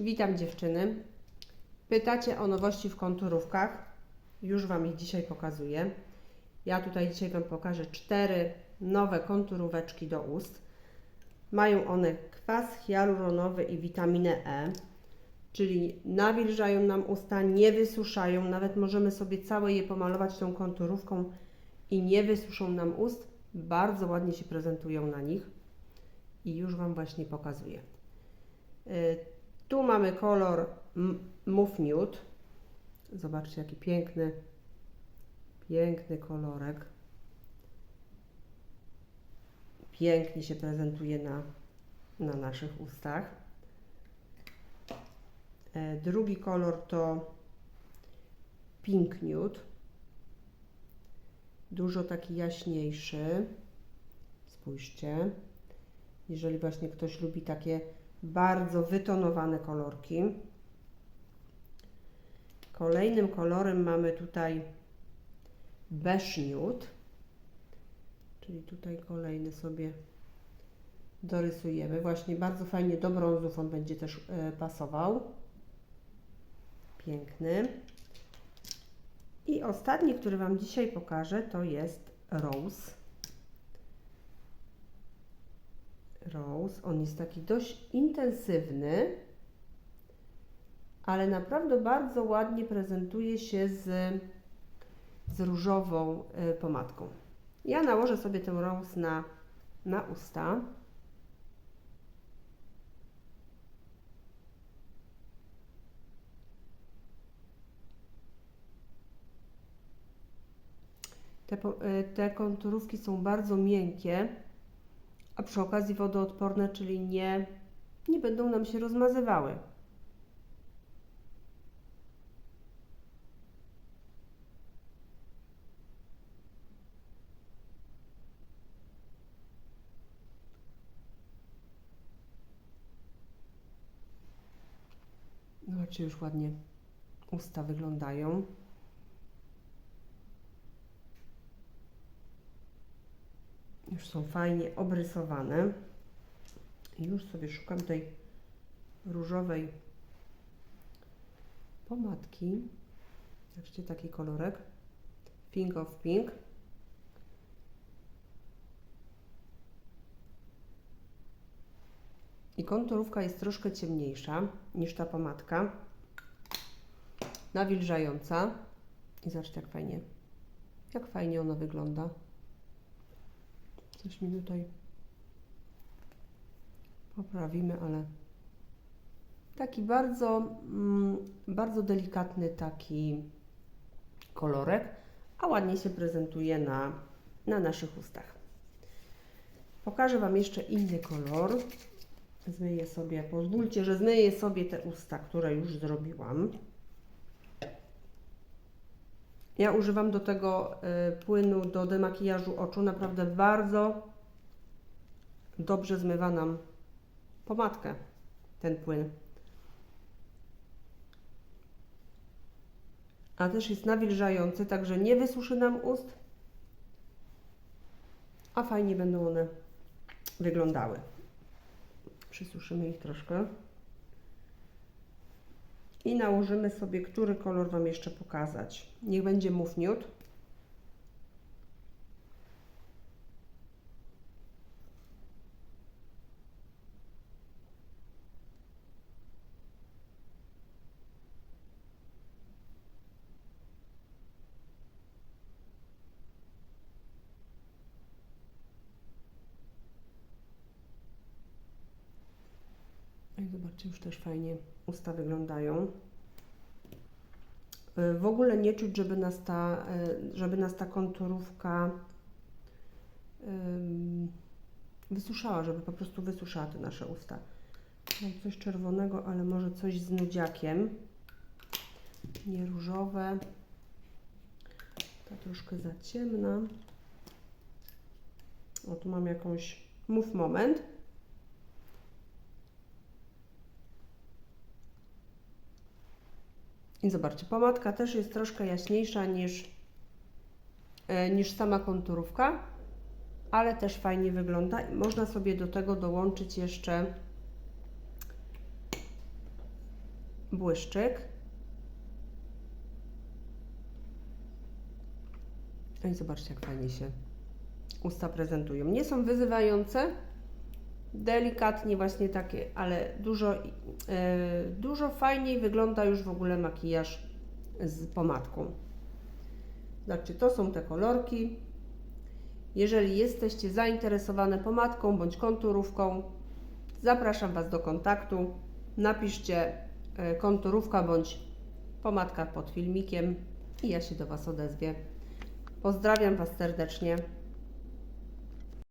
Witam dziewczyny. Pytacie o nowości w konturówkach. Już Wam ich dzisiaj pokazuję. Ja tutaj dzisiaj Wam pokażę cztery nowe konturóweczki do ust. Mają one kwas hialuronowy i witaminę E, czyli nawilżają nam usta, nie wysuszają. Nawet możemy sobie całe je pomalować tą konturówką i nie wysuszą nam ust. Bardzo ładnie się prezentują na nich i już Wam właśnie pokazuję. Tu mamy kolor Move Nude. Zobaczcie, jaki piękny, piękny kolorek. Pięknie się prezentuje na, na naszych ustach. E, Drugi kolor to Pink Nude. Dużo taki jaśniejszy. Spójrzcie. Jeżeli właśnie ktoś lubi takie bardzo wytonowane kolorki. Kolejnym kolorem mamy tutaj beige nude, czyli tutaj kolejny sobie dorysujemy. Właśnie bardzo fajnie do brązów on będzie też e, pasował. Piękny. I ostatni, który Wam dzisiaj pokażę, to jest rose. Rose. On jest taki dość intensywny, ale naprawdę bardzo ładnie prezentuje się z, z różową y, pomadką. Ja nałożę sobie tę Rose na, na usta. Te, y, te konturówki są bardzo miękkie a przy okazji wodoodporne, czyli nie, nie będą nam się rozmazywały. Zobaczcie, już ładnie usta wyglądają. Już są fajnie obrysowane. Już sobie szukam tej różowej pomadki. Zobaczcie, taki kolorek. Pink of Pink. I konturówka jest troszkę ciemniejsza niż ta pomadka. Nawilżająca. I zobaczcie, jak fajnie, jak fajnie ona wygląda. Coś mi tutaj poprawimy, ale taki bardzo, mm, bardzo delikatny taki kolorek, a ładnie się prezentuje na, na naszych ustach. Pokażę Wam jeszcze inny kolor. Zmyję sobie, pozwólcie, że zmyję sobie te usta, które już zrobiłam. Ja używam do tego y, płynu do demakijażu oczu. Naprawdę bardzo dobrze zmywa nam pomadkę ten płyn. A też jest nawilżający, także nie wysuszy nam ust, a fajnie będą one wyglądały. Przysuszymy ich troszkę. I nałożymy sobie, który kolor Wam jeszcze pokazać. Niech będzie Move Nude. No I zobaczcie, już też fajnie usta wyglądają. Y, W ogóle nie czuć, żeby nas ta, y, żeby nas ta konturówka wysuszała, żeby po prostu wysuszała te nasze usta. Mam coś czerwonego, ale może coś z nudziakiem. Nie różowe. Ta troszkę za ciemna. O, tu mam jakąś Move Moment. I zobaczcie, pomadka też jest troszkę jaśniejsza niż, e, niż sama konturówka, ale też fajnie wygląda można sobie do tego dołączyć jeszcze błyszczyk. No i zobaczcie, jak fajnie się usta prezentują. Nie są wyzywające, delikatnie właśnie takie, ale dużo, e, dużo fajniej wygląda już w ogóle makijaż z pomadką. Znaczy, to są te kolorki. Jeżeli jesteście zainteresowane pomadką bądź konturówką, zapraszam Was do kontaktu. Napiszcie e, konturówka bądź pomadka pod filmikiem i ja się do Was odezwie. Pozdrawiam Was serdecznie.